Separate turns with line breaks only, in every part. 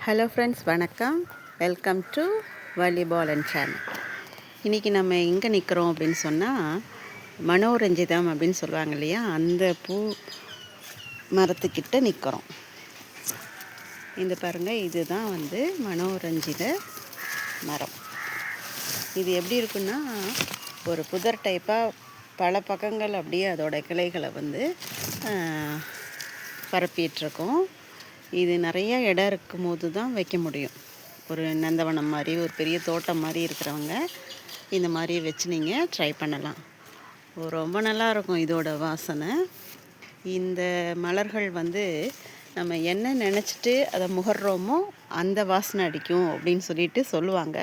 Hello friends வணக்கம். Welcome to volleyball and channel இன்றைக்கி நம்ம எங்கே நிற்கிறோம் அப்படின்னு சொன்னால் மனோரஞ்சிதம் அப்படின்னு சொல்லுவாங்க இல்லையா? அந்த பூ மரத்துக்கிட்ட நிற்கிறோம் இந்த பாருங்கள் இதுதான் வந்து மனோரஞ்சித மரம். இது எப்படி இருக்குன்னா ஒரு புதர் டைப்பாக பல பக்கங்கள் அப்படியே அதோட கிளைகளை வந்து ஆஹ், பரப்பிட்டுருக்கோம் இது நிறைய இடம் இருக்கும் போது தான் வைக்க முடியும். ஒரு நந்தவனம் மாதிரி ஒரு பெரிய தோட்டம் மாதிரி இருக்கிறவங்க இந்த மாதிரி வச்சு நீங்கள் ட்ரை பண்ணலாம். ரொம்ப நல்லா இருக்கும் இதோட வாசனை. இந்த மலர்கள் வந்து நம்ம என்ன நினச்சிட்டு அதை முகர்றோமோ அந்த வாசனை அடிக்கும் அப்படின்னு சொல்லிட்டு சொல்லுவாங்க.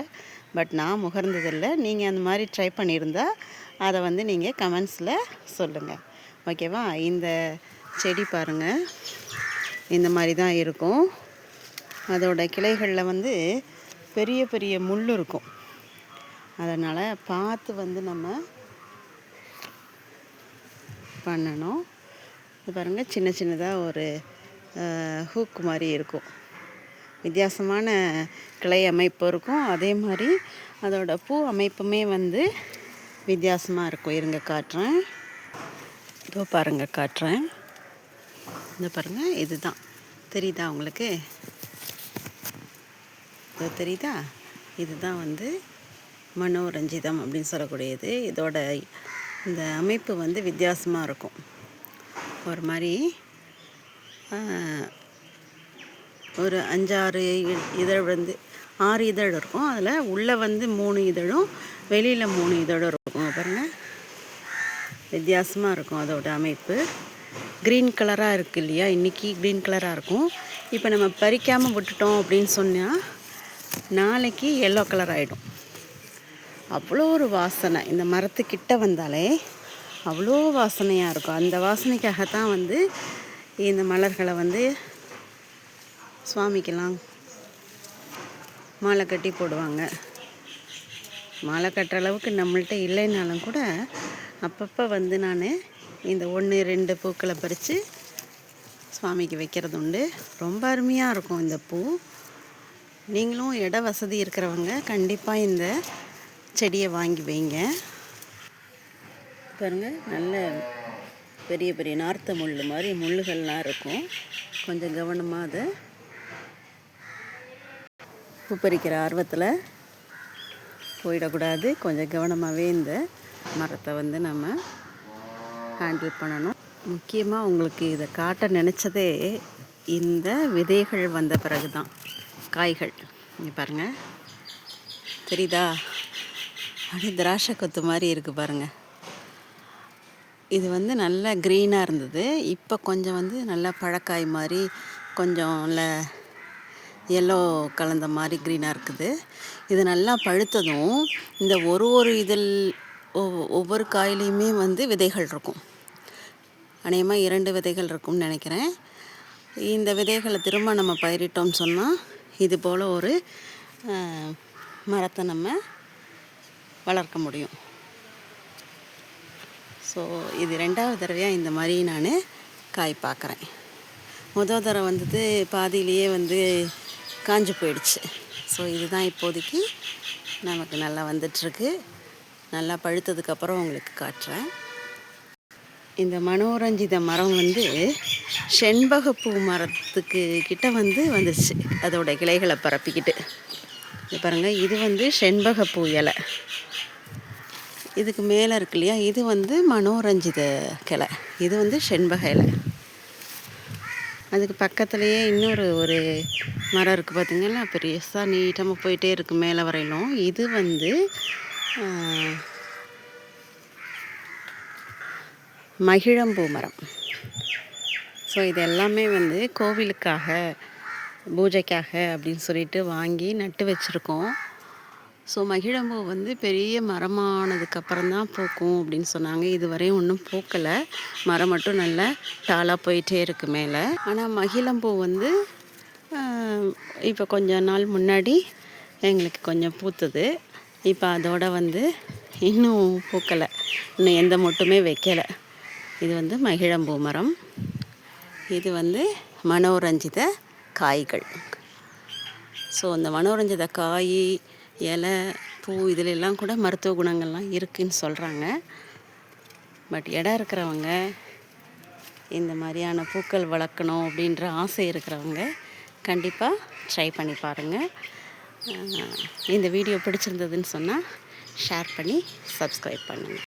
பட் நான் முகர்ந்ததில்லை. நீங்கள் அந்த மாதிரி ட்ரை பண்ணியிருந்தால் அதை வந்து நீங்கள் கமெண்ட்ஸில் சொல்லுங்கள் ஓகேவா? இந்த செடி பாருங்கள் இந்த மாதிரி தான் இருக்கும். அதோட கிளைகளில் வந்து பெரிய பெரிய முள் இருக்கும். அதனால் பார்த்து வந்து நம்ம பண்ணணும். இது பாருங்கள் சின்ன சின்னதாக ஒரு ஹூக் மாதிரி இருக்கும். வித்தியாசமான கிளை அமைப்பு இருக்கும். அதே மாதிரி அதோட பூ அமைப்புமே வந்து வித்தியாசமாக இருக்கும். இருங்க காட்டுறேன். இதோ பாருங்கள் காட்டுறேன். இந்த பாருங்கள் இதுதான். தெரியுதா உங்களுக்கு? இது தெரியுதா? இதுதான் வந்து மனோரஞ்சிதம் அப்படின்னு சொல்லக்கூடியது. இதோட இந்த அமைப்பு வந்து வித்தியாசமாக இருக்கும். ஒரு மாதிரி ஒரு அஞ்சாறு இதழ் வந்து ஆறு இதழ் இருக்கும். அதில் உள்ளே வந்து மூணு இதழும் வெளியில் மூணு இதழும் இருக்கும். பாருங்கள் வித்தியாசமாக இருக்கும் அதோட அமைப்பு. க்ரீன் கலராக இருக்குது இல்லையா? இன்றைக்கி க்ரீன் கலராக இருக்கும். இப்போ நம்ம பறிக்காமல் விட்டுட்டோம் அப்படின்னு சொன்னால் நாளைக்கு எல்லோ கலர் ஆகிடும் அவ்வளோ ஒரு வாசனை. இந்த மரத்துக்கிட்ட வந்தாலே அவ்வளோ வாசனையாக இருக்கும். அந்த வாசனைக்காகத்தான் வந்து இந்த மலர்களை வந்து சுவாமிக்கெல்லாம் மாலை கட்டி போடுவாங்க. மாலை கட்டுற அளவுக்கு நம்மள்ட்ட இல்லைனாலும் கூட அப்பப்போ வந்து நான் இந்த ஒன்று ரெண்டு பூக்களை பறித்து சுவாமிக்கு வைக்கிறது உண்டு. ரொம்ப அருமையாக இருக்கும் இந்த பூ. நீங்களும் இட வசதி இருக்கிறவங்க கண்டிப்பாக இந்த செடியை வாங்கி வைங்க. பாருங்க நல்ல பெரிய பெரிய நார்த்த முள் மாதிரி முள்ளுகள்லாம் இருக்கும். கொஞ்சம் கவனமாக அதை பூ பறிக்கிற ஆர்வத்தில் போயிடக்கூடாது. கொஞ்சம் கவனமாகவே இந்த மரத்தை வந்து நம்ம ஹேண்டில் பண்ணணும். முக்கியமாக உங்களுக்கு இதை காட்ட நினச்சதே இந்த விதைகள் வந்த பிறகு தான் காய்கள். இங்கே பாருங்கள் தெரியுதா? அப்படியே திராட்சை கொத்து மாதிரி இருக்குது பாருங்கள் இது வந்து நல்லா க்ரீனாக இருந்தது. இப்போ கொஞ்சம் வந்து நல்லா பழக்காய் மாதிரி கொஞ்சம் நல்ல எல்லோ கலந்த மாதிரி க்ரீனாக இருக்குது. இது நல்லா பழுத்ததும் இந்த ஒரு ஒரு இதில் ஒவ்வொரு காயிலையுமே வந்து விதைகள் இருக்கும். அநேகமாக இரண்டு விதைகள் இருக்கும்னு நினைக்கிறேன். இந்த விதைகளை திரும்ப நம்ம பயிரிட்டோம்னு சொன்னால் இது போல் ஒரு மரத்தை நம்ம வளர்க்க முடியும். ஸோ இது ரெண்டாவது தடவையாக இந்த மாதிரி நான் காய் பார்க்குறேன் முதல் தடவை வந்துட்டு பாதியிலேயே வந்து காஞ்சு போயிடுச்சு. ஸோ இதுதான் இப்போதைக்கு நமக்கு நல்லா வந்துட்டுருக்கு. நல்லா பழுத்ததுக்கப்புறம் உங்களுக்கு காட்டுறேன். இந்த மனோரஞ்சித மரம் வந்து செண்பகப்பூ மரத்துக்கு கிட்ட வந்து வந்துருச்சு. அதோட கிளைகளை பரப்பிக்கிட்டு. இது பாருங்கள் இது வந்து செண்பகப்பூ இலை. இதுக்கு மேலே இருக்கு இல்லையா இது வந்து மனோரஞ்சித கிளை. இது வந்து செண்பக இலை. அதுக்கு பக்கத்துலேயே இன்னொரு ஒரு மரம் இருக்குது பார்த்தீங்களா பெருசாக நீட்டமாக போயிட்டே இருக்குது மேலே வரையிலும். இது வந்து மகிழம்பூ மரம். ஸோ இது எல்லாமே வந்து கோவிலுக்காக பூஜைக்காக அப்படின்னு சொல்லிட்டு வாங்கி நட்டு வச்சுருக்கோம். ஸோ மகிழம்பூ வந்து பெரிய மரமானதுக்கப்புறம் தான் பூக்கும் அப்படின்னு சொன்னாங்க. இதுவரையும் ஒன்றும் பூக்கலை. மரம் மட்டும் நல்லா டாலாக போயிட்டே இருக்கு மேலே. ஆனால் மகிழம்பூ வந்து இப்போ கொஞ்ச நாள் முன்னாடி எங்களுக்கு கொஞ்சம் பூத்துது. இப்போ அதோட வந்து இன்னும் பூக்கலை. இன்னும் எந்த மொட்டுமே வைக்கலை. இது வந்து மகிழம்பூ மரம். இது வந்து மனோரஞ்சித காய்கள். ஸோ அந்த மனோரஞ்சித காய் இலை பூ இதிலெல்லாம் கூட மருத்துவ குணங்கள்லாம் இருக்குன்னு சொல்கிறாங்க பட் இடம் இருக்கிறவங்க இந்த மாதிரியான பூக்கள் வளர்க்கணும் அப்படின்ற ஆசை இருக்கிறவங்க கண்டிப்பாக ட்ரை பண்ணி பாருங்கள் இந்த வீடியோ பிடிச்சிருந்ததுன்னு சொன்னால் ஷேர் பண்ணி சப்ஸ்கிரைப் பண்ணுங்கள்